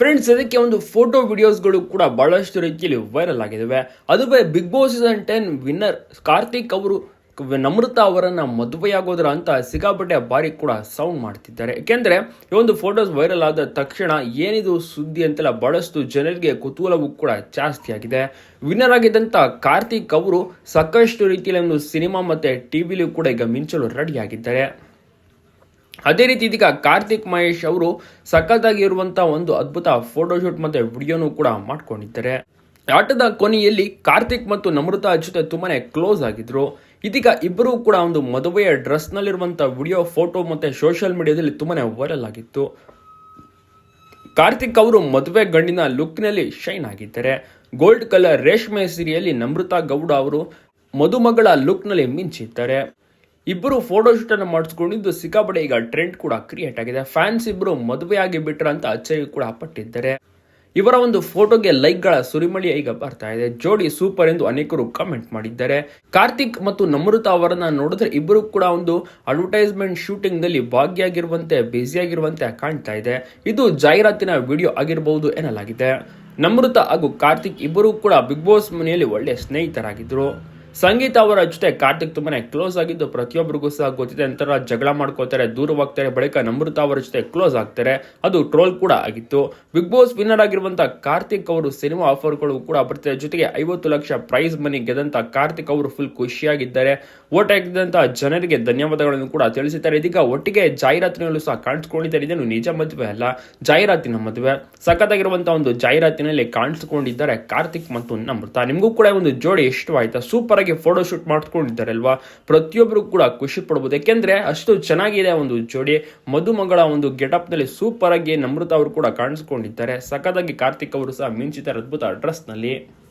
Friends ಅದಕ್ಕೆ ಒಂದು photo ವಿಡಿಯೋಸ್ಗಳು ಕೂಡ ಬಹಳಷ್ಟು ರೀತಿಯಲ್ಲಿ ವೈರಲ್ ಆಗಿದ್ದಾವೆ ಅದುವೇ big boss season ten winner Karthik ಅವರು ನಮೃತ ಅವರನ್ನು ಮದುವೆಯಾಗೋದ್ರ ಅಂತ ಸಿಕ್ಕಾಪಟ್ಟೆ ಬಾರಿ ಕೂಡ ಸೌಂಡ್ ಮಾಡ್ತಿದ್ದಾರೆ. ಏಕೆಂದರೆ ಈ ಒಂದು ಫೋಟೋಸ್ ವೈರಲ್ ಆದ ತಕ್ಷಣ ಏನಿದು ಸುದ್ದಿ ಅಂತೆಲ್ಲ ಬಹಳಷ್ಟು ಜನರಿಗೆ ಕುತೂಹಲವೂ ಕೂಡ ಜಾಸ್ತಿ ಆಗಿದೆ. ವಿನ್ನರ್ ಆಗಿದ್ದಂಥ ಕಾರ್ತಿಕ್ ಅವರು ಸಾಕಷ್ಟು ರೀತಿಯಲ್ಲಿ ಒಂದು ಸಿನಿಮಾ ಮತ್ತೆ ಟಿವಿಲೂ ಕೂಡ ಈಗ ಮಿಂಚಲು ರೆಡಿ ಆಗಿದ್ದಾರೆ. ಅದೇ ರೀತಿ ಇದೀಗ ಕಾರ್ತಿಕ್ ಮಹೇಶ್ ಅವರು ಸಖತ್ತಾಗಿ ಇರುವಂತಹ ಒಂದು ಅದ್ಭುತ ಫೋಟೋಶೂಟ್ ಮತ್ತೆ ವಿಡಿಯೋನು ಕೂಡ ಮಾಡ್ಕೊಂಡಿದ್ದಾರೆ. ಆಟದ ಕೊನೆಯಲ್ಲಿ ಕಾರ್ತಿಕ್ ಮತ್ತು ನಮೃತಾ ಜೊತೆ ತುಂಬಾನೇ ಕ್ಲೋಸ್ ಆಗಿದ್ರು. ಇದೀಗ ಇಬ್ಬರು ಕೂಡ ಒಂದು ಮದುವೆಯ ಡ್ರೆಸ್ ನಲ್ಲಿರುವಂತಹ ವಿಡಿಯೋ ಫೋಟೋ ಮತ್ತೆ ಸೋಷಿಯಲ್ ಮೀಡಿಯಾದಲ್ಲಿ ತುಂಬಾನೇ ವೈರಲ್ ಆಗಿತ್ತು. ಕಾರ್ತಿಕ್ ಅವರು ಮದುವೆ ಗಂಡಿನ ಲುಕ್ನಲ್ಲಿ ಶೈನ್ ಆಗಿದ್ದಾರೆ. ಗೋಲ್ಡ್ ಕಲರ್ ರೇಷ್ಮೆ ಸೀರೆಯಲ್ಲಿ ನಮ್ರತಾ ಗೌಡ ಅವರು ಮದುಮಗಳ ಲುಕ್ನಲ್ಲಿ ಮಿಂಚಿದ್ದಾರೆ. ಇಬ್ಬರು ಫೋಟೋಶೂಟ್ ಅನ್ನು ಮಾಡಿಸ್ಕೊಂಡಿದ್ದು ಸಿಕ್ಕಾಪಟ್ಟೆ ಈಗ ಟ್ರೆಂಡ್ ಕೂಡ ಕ್ರಿಯೇಟ್ ಆಗಿದೆ. ಫ್ಯಾನ್ಸ್ ಇಬ್ಬರು ಮದುವೆಯಾಗಿ ಬಿಟ್ರ ಅಂತ ಅಚ್ಚರಿ ಕೂಡ ಪಟ್ಟಿದ್ದಾರೆ. ಇವರ ಒಂದು ಫೋಟೋಗೆ ಲೈಕ್ಗಳ ಸುರಿಮಳಿ ಈಗ ಬರ್ತಾ ಇದೆ. ಜೋಡಿ ಸೂಪರ್ ಎಂದು ಅನೇಕರು ಕಮೆಂಟ್ ಮಾಡಿದ್ದಾರೆ. ಕಾರ್ತಿಕ್ ಮತ್ತು ನಮೃತ ಅವರನ್ನ ನೋಡಿದ್ರೆ ಇಬ್ಬರು ಕೂಡ ಒಂದು ಅಡ್ವರ್ಟೈಸ್ಮೆಂಟ್ ಶೂಟಿಂಗ್ನಲ್ಲಿ ಭಾಗಿಯಾಗಿರುವಂತೆ ಬ್ಯುಸಿಯಾಗಿರುವಂತೆ ಕಾಣ್ತಾ ಇದೆ. ಇದು ಜಾಹೀರಾತಿನ ವಿಡಿಯೋ ಆಗಿರಬಹುದು ಎನ್ನಲಾಗಿದೆ. ನಮೃತ ಹಾಗೂ ಕಾರ್ತಿಕ್ ಇಬ್ಬರು ಕೂಡ ಬಿಗ್ ಬಾಸ್ ಮನೆಯಲ್ಲಿ ಒಳ್ಳೆ ಸ್ನೇಹಿತರಾಗಿದ್ರು. ಸಂಗೀತ ಅವರ ಜೊತೆ ಕಾರ್ತಿಕ್ ತುಂಬಾನೇ ಕ್ಲೋಸ್ ಆಗಿದ್ದು ಪ್ರತಿಯೊಬ್ಬರಿಗೂ ಸಹ ಗೊತ್ತಿದೆ. ನಂತರ ಜಗಳ ಮಾಡ್ಕೋತಾರೆ ದೂರವಾಗ್ತಾರೆ ಬಳಿಕ ನಮೃತ ಅವರ ಜೊತೆ ಕ್ಲೋಸ್ ಆಗ್ತಾರೆ. ಅದು ಟ್ರೋಲ್ ಕೂಡ ಆಗಿತ್ತು. ಬಿಗ್ ಬಾಸ್ ವಿನ್ನರ್ ಆಗಿರುವಂತಹ ಕಾರ್ತಿಕ್ ಅವರು ಸಿನಿಮಾ ಆಫರ್ಗಳು ಕೂಡ ಬರ್ತಿದೆ. ಜೊತೆಗೆ ಐವತ್ತು ಲಕ್ಷ ಪ್ರೈಸ್ ಮನಿ ಗೆದ್ದಂತ ಕಾರ್ತಿಕ್ ಅವರು ಫುಲ್ ಖುಷಿಯಾಗಿದ್ದಾರೆ. ಓಟ್ ಹಾಕಿದಂತಹ ಜನರಿಗೆ ಧನ್ಯವಾದಗಳನ್ನು ಕೂಡ ತಿಳಿಸಿದ್ದಾರೆ. ಇದೀಗ ಒಟ್ಟಿಗೆ ಜಾಹೀರಾತಿನಲ್ಲೂ ಸಹ ಕಾಣಿಸ್ಕೊಂಡಿದ್ದಾರೆ. ಇದನ್ನು ನಿಜ ಮದುವೆ ಅಲ್ಲ, ಜಾಹೀರಾತಿನ ಮದುವೆ. ಸಖತ್ತಾಗಿರುವಂತಹ ಒಂದು ಜಾಹೀರಾತಿನಲ್ಲಿ ಕಾಣಿಸ್ಕೊಂಡಿದ್ದಾರೆ ಕಾರ್ತಿಕ್ ಮತ್ತು ನಮೃತ ನಿಮಗೂ ಕೂಡ ಒಂದು ಜೋಡಿ ಇಷ್ಟವಾಯ್ತಾ? ಸೂಪರ್ ಆಗಿ ಫೋಟೋ ಶೂಟ್ ಮಾಡ್ಕೊಂಡಿದ್ದಾರೆ ಅಲ್ವಾ ಪ್ರತಿಯೊಬ್ಬರು ಕೂಡ ಖುಷಿ ಪಡ್ಬೋದು. ಯಾಕೆಂದ್ರೆ ಅಷ್ಟು ಚೆನ್ನಾಗಿದೆ ಒಂದು ಜೋಡಿ. ಮಧುಮಗಳ ಒಂದು ಗೆಟಪ್ನಲ್ಲಿ ಸೂಪರ್ ಆಗಿ ನಮೃತ ಅವರು ಕೂಡ ಕಾಣಿಸ್ಕೊಂಡಿದ್ದಾರೆ. ಸಖತ್ತಾಗಿ ಕಾರ್ತಿಕ್ ಅವರು ಸಹ ಮಿಂಚಿದ್ದಾರೆ ಅದ್ಭುತ ಡ್ರೆಸ್ನಲ್ಲಿ.